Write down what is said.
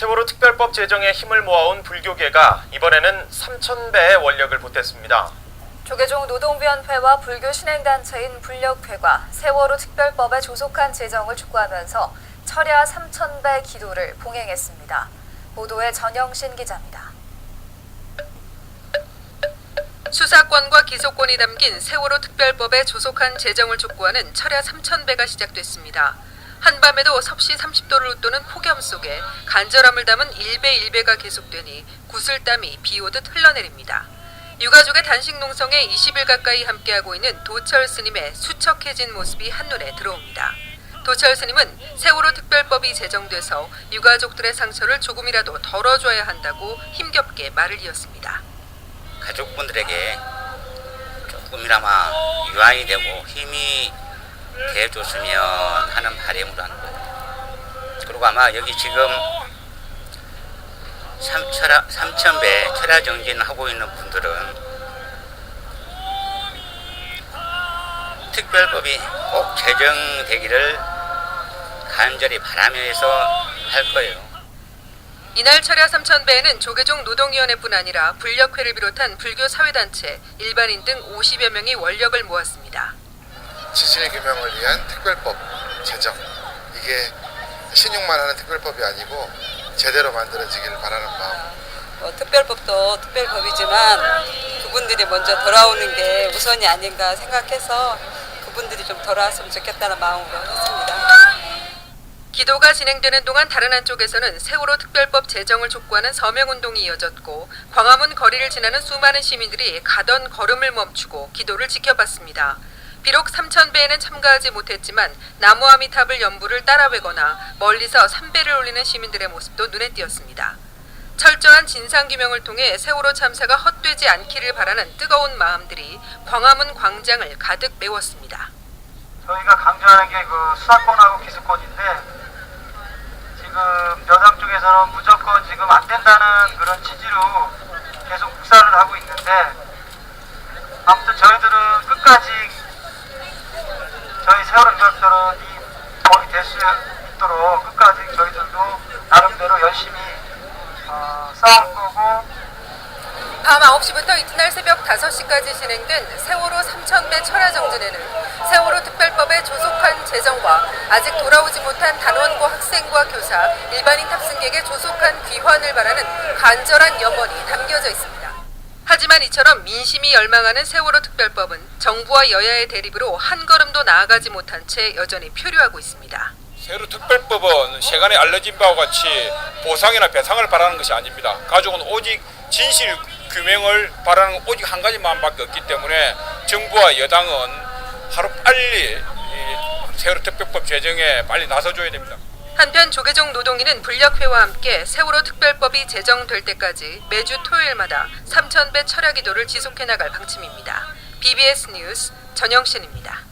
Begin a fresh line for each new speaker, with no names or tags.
세월호 특별법 제정에 힘을 모아온 불교계가 이번에는 3,000배의 원력을 보탰습니다.
조계종 노동위원회와 불교 신행단체인 불력회가 세월호 특별법에 조속한 제정을 촉구하면서 철야 3,000배 기도를 봉행했습니다. 보도에 전영신 기자입니다.
수사권과 기소권이 담긴 세월호 특별법의 조속한 제정을 촉구하는 철야 3,000배가 시작됐습니다. 한밤에도 섭씨 30도를 웃도는 폭염 속에 간절함을 담은 일배 일배가 계속되니 구슬땀이 비 오듯 흘러내립니다. 유가족의 단식 농성에 20일 가까이 함께하고 있는 도철 스님의 수척해진 모습이 한눈에 들어옵니다. 도철 스님은 세월호 특별법이 제정돼서 유가족들의 상처를 조금이라도 덜어줘야 한다고 힘겹게 말을 이었습니다.
가족분들에게 조금이나마 유한이 되고 힘이 돼줬으면 하는 바람으로 하는 거예요. 그리고 아마 여기 지금 삼천배 철야 정진을 하고 있는 분들은 특별법이 꼭 제정되기를 간절히 바라면서 할 거예요.
이날 철야 3,000배에는 조계종 노동위원회뿐 아니라 불력회를 비롯한 불교 사회단체, 일반인 등 50여 명이 원력을 모았습니다.
지진의 규명을 위한 특별법 제정 이게 신용만 하는 특별법이 아니고 제대로 만들어지길 바라는 마음
어, 특별법도 특별법이지만 그분들이 먼저 돌아오는 게 우선이 아닌가 생각해서 그분들이 좀 돌아왔으면 좋겠다는 마음으로 했습니다.
기도가 진행되는 동안 다른 한쪽에서는 세월호 특별법 제정을 촉구하는 서명운동이 이어졌고 광화문 거리를 지나는 수많은 시민들이 가던 걸음을 멈추고 기도를 지켜봤습니다. 비록 3,000배에는 참가하지 못했지만 나무아미탑을 연부를 따라외거나 멀리서 삼배를 올리는 시민들의 모습도 눈에 띄었습니다. 철저한 진상규명을 통해 세월호 참사가 헛되지 않기를 바라는 뜨거운 마음들이 광화문 광장을 가득 메웠습니다.
저희가 강조하는 게 그 수사권하고 기소권인데 지금 여당 쪽에서는 무조건 지금 안 된다는 그런 취지로 계속 묵살을 하고 있는데 아무튼 저희들은 끝까지 세월호 기업들은 이 법이 될 수 있도록 끝까지 저희들도 나름대로 열심히 어, 싸울 거고
밤 9시부터 이튿날 새벽 5시까지 진행된 세월호 3,000배 철야 정진에는 세월호 특별법의 조속한 제정과 아직 돌아오지 못한 단원고 학생과 교사, 일반인 탑승객의 조속한 귀환을 바라는 간절한 염원이 담겨져 있습니다. 하지만 이처럼 민심이 열망하는 세월호 특별법은 정부와 여야의 대립으로 한 걸음도 나아가지 못한 채 여전히 표류하고 있습니다.
세월호 특별법은 세간에 알려진 바와 같이 보상이나 배상을 바라는 것이 아닙니다. 가족은 오직 진실 규명을 바라는 오직 한 가지 마음밖에 없기 때문에 정부와 여당은 하루 빨리 이 세월호 특별법 제정에 빨리 나서줘야 됩니다.
한편 조계종 노동위는 불력회와 함께 세월호 특별법이 제정될 때까지 매주 토요일마다 3,000배 철야 기도를 지속해 나갈 방침입니다. BBS 뉴스 전영신입니다.